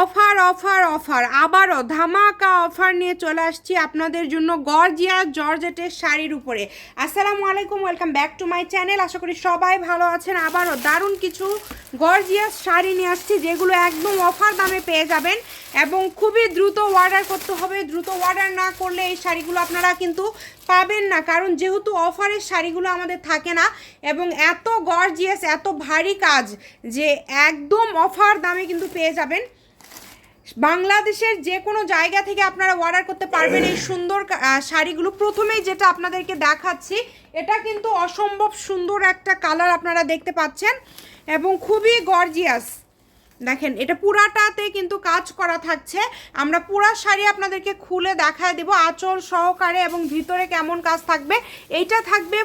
Offer offer offer. আবারও ধামাকা offer নিয়ে চলে আসছি আপনাদের জন্য গর্জিয়া জর্জেটের শাড়ির উপরে। আসসালামু আলাইকুম, welcome back to my channel. আশা করি সবাই ভালো আছেন। আবারও দারুণ কিছু গর্জিয়াস শাড়ি নিয়ে আসছি, যেগুলো একদম অফার দামে পেয়ে যাবেন এবং খুবই দ্রুত অর্ডার করতে হবে। দ্রুত অর্ডার না করলে এই শাড়িগুলো আপনারা কিন্তু পাবেন না, কারণ যেহেতু অফারের শাড়িগুলো আমাদের থাকে না এবং এত গর্জিয়াস, এত ভারী কাজ যে একদম অফার দামে কিন্তু পেয়ে যাবেন। বাংলাদেশের যে কোনো জায়গা থেকে আপনারা অর্ডার করতে পারবেন এই সুন্দর শাড়িগুলো। প্রথমেই যেটা আপনাদেরকে দেখাচ্ছি, এটা কিন্তু অসম্ভব সুন্দর একটা কালার আপনারা দেখতে পাচ্ছেন এবং খুবই গর্জিয়াস দেখেন, এটা পুরাটাতে কিন্তু কাজ করা থাকছে। আমরা পুরা শাড়ি আপনাদেরকে খুলে দেখায় দেব আঁচল সহকারে এবং ভিতরে কেমন কাজ থাকবে। এইটা থাকবে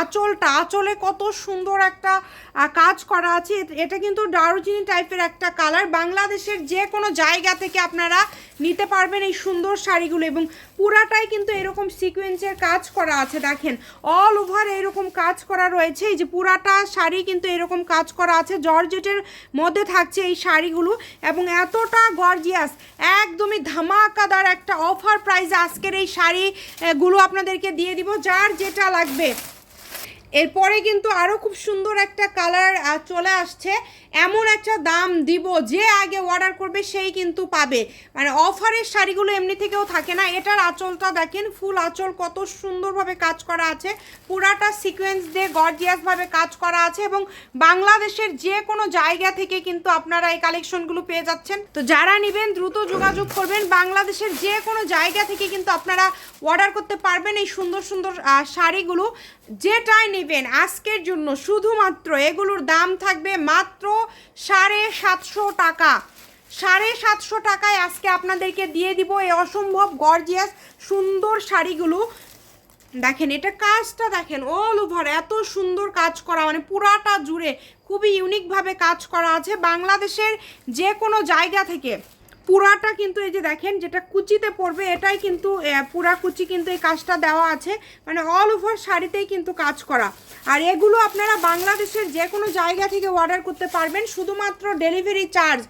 আঁচলটা। আঁচলে কত সুন্দর একটা কাজ করা আছে। এটা কিন্তু দারুচিনি টাইপের একটা কালার বাংলাদেশের যে কোনো জায়গা থেকে আপনারা নিতে পারবেন এই সুন্দর শাড়িগুলো এবং পুরাটাই কিন্তু এরকম সিকোয়েন্সের কাজ করা আছে, দেখেন। অল ওভার এরকম কাজ করা রয়েছে। এই যে পুরাটা শাড়ি কিন্তু এরকম কাজ করা আছে, জর্জেটের মধ্যে থাকছে এই শাড়িগুলো এবং এতটা গর্জিয়াস একদমই ধামাকাদার একটা অফার প্রাইসে আজকের এই শাড়িগুলো আপনাদেরকে দিয়ে দিব, যার যেটা লাগবে। এরপরে কিন্তু আরও খুব সুন্দর একটা কালার চলে আসছে। এমন একটা দাম দিব যে আগে অর্ডার করবে সেই কিন্তু পাবে। মানে অফারের শাড়িগুলো এমনি থেকেও থাকে না। এটার আঁচলটা দেখেন ফুল আঁচল কত সুন্দরভাবে কাজ করা আছে। পুরাটা সিকোয়েন্স দিয়ে গর্জিয়াসভাবে কাজ করা আছে এবং বাংলাদেশের যে কোনো জায়গা থেকে কিন্তু আপনারা এই কালেকশনগুলো পেয়ে যাচ্ছেন। তো যারা নেবেন, দ্রুত যোগাযোগ করবেন। বাংলাদেশের যে কোনো জায়গা থেকে কিন্তু আপনারা অর্ডার করতে পারবেন এই সুন্দর সুন্দর শাড়িগুলো। যেটাই নেবেন আজকের জন্য শুধুমাত্র এগুলোর দাম থাকবে মাত্র সাড়ে সাতশো টাকা। সাড়ে সাতশো টাকায় আজকে আপনাদেরকে দিয়ে দিব এই অসম্ভব গর্জিয়াস সুন্দর শাড়িগুলো। দেখেন, এটা কাজটা দেখেন অল ওভার এত সুন্দর কাজ করা মানে পুরাটা জুড়ে খুবই ইউনিকভাবে কাজ করা আছে বাংলাদেশের যে কোনো জায়গা থেকে। পুরাটা কিন্তু এই যে দেখেন, যেটা কুচিতে পড়বে, এটাই কিন্তু পুরা কুচি কিন্তু এই কাজটা দেওয়া আছে। মানে অল ওভার শাড়িতেই কিন্তু কাজ করা। আর এগুলো আপনারা বাংলাদেশের যে কোনো জায়গা থেকে অর্ডার করতে পারবেন। শুধুমাত্র ডেলিভারি চার্জ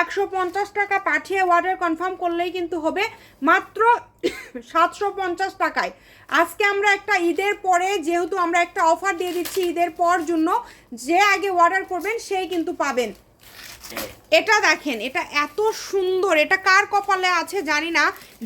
একশো পঞ্চাশ টাকা পাঠিয়ে অর্ডার কনফার্ম করলেই কিন্তু হবে। মাত্র সাতশো পঞ্চাশ টাকায়। আজকে আমরা একটা ঈদের পরে যেহেতু আমরা একটা অফার দিয়ে দিচ্ছি ঈদের পর জন্য, যে আগে অর্ডার করবেন সেই কিন্তু পাবেন। এটা দেখেন, এটা এত সুন্দর, এটা কার কপালে আছে জানি না।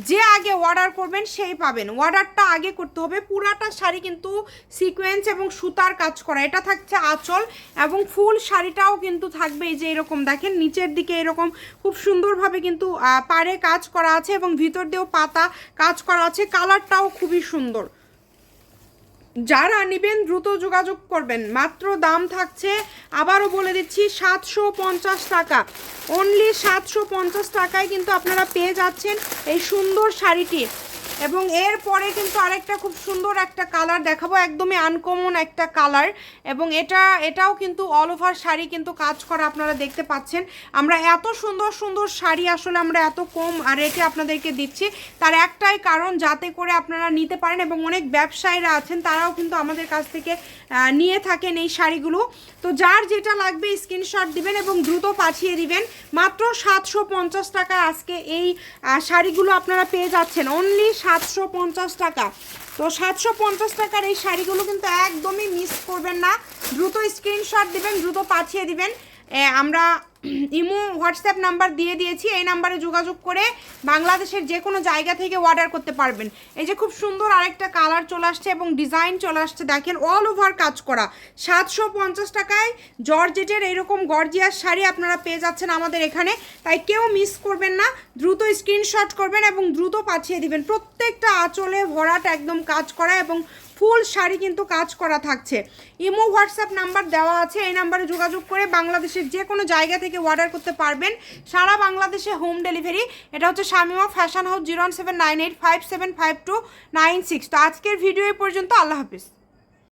যে আগে অর্ডার করবেন সেই পাবেন। অর্ডারটা আগে করতে হবে। পুরাটা শাড়ি কিন্তু সিকোয়েন্স এবং সুতার কাজ করা। এটা থাকছে আঁচল এবং ফুল শাড়িটাও কিন্তু থাকবে এই যে এরকম। দেখেন, নিচের দিকে এরকম খুব সুন্দরভাবে কিন্তু পাড়ে কাজ করা আছে এবং ভিতর দিয়েও পাতা কাজ করা আছে। কালারটাও খুবই সুন্দর। যারা নিবেন দ্রুত যোগাযোগ করবেন। মাত্র দাম থাকছে, আবারও বলে দিচ্ছি, সাতশো পঞ্চাশ টাকা। অনলি সাতশো পঞ্চাশ টাকায় কিন্তু আপনারা পেয়ে যাচ্ছেন এই সুন্দর শাড়িটি। এবং এরপরে কিন্তু আরেকটা খুব সুন্দর একটা কালার দেখাবো, একদমই আনকমন একটা কালার এবং এটা, এটাও কিন্তু অল ওভার শাড়ি কিন্তু কাজ করা, আপনারা দেখতে পাচ্ছেন। আমরা এত সুন্দর সুন্দর শাড়ি আসলে আমরা এত কম রেটে আপনাদেরকে দিচ্ছি। তার একটাই কারণ, যাতে করে আপনারা নিতে পারেন এবং অনেক ব্যবসায়ীরা আছেন, তারাও কিন্তু আমাদের কাছ থেকে নিয়ে থাকেন এই শাড়িগুলো। তো যার যেটা লাগবে স্ক্রিনশট দিবেন এবং দ্রুত পাঠিয়ে দিবেন। মাত্র সাতশো পঞ্চাশ টাকা আজকে এই শাড়িগুলো আপনারা পেয়ে যাচ্ছেন। অনলি সাতশো পঞ্চাশ টাকা। তো সাতশো পঞ্চাশ টাকার এই শাড়িগুলো কিন্তু একদমই মিস করবেন না। দ্রুত স্ক্রিনশট দিবেন, দ্রুত পাঠিয়ে দিবেন। আমরা ইমো হোয়াটসঅ্যাপ নাম্বার দিয়ে দিয়েছি, এই নাম্বারে যোগাযোগ করে বাংলাদেশের যে কোনো জায়গা থেকে অর্ডার করতে পারবেন। এই যে খুব সুন্দর আরেকটা কালার চলে আসছে এবং ডিজাইন চলে আসছে, দেখেন অল ওভার কাজ করা। সাতশো পঞ্চাশ টাকায় জর্জেটের এরকম গর্জিয়াস শাড়ি আপনারা পেয়ে যাচ্ছেন আমাদের এখানে। তাই কেউ মিস করবেন না, দ্রুত স্ক্রিনশট করবেন এবং দ্রুত পাঠিয়ে দিবেন। প্রত্যেকটা আঁচলে ভরাট একদম কাজ করা এবং ফুল শাড়ি কিন্তু কাজ করা থাকছে। ইমো হোয়াটসঅ্যাপ নাম্বার দেওয়া আছে, এই নাম্বারে যোগাযোগ করে বাংলাদেশের যে কোনো জায়গা থেকে অর্ডার করতে পারবেন। সারা বাংলাদেশে হোম ডেলিভারি এটা হচ্ছে Shamima fashion house zero seven nine eight five seven five two nine six তো আজকের ভিডিও পর্যন্ত, আল্লাহ হাফিজ।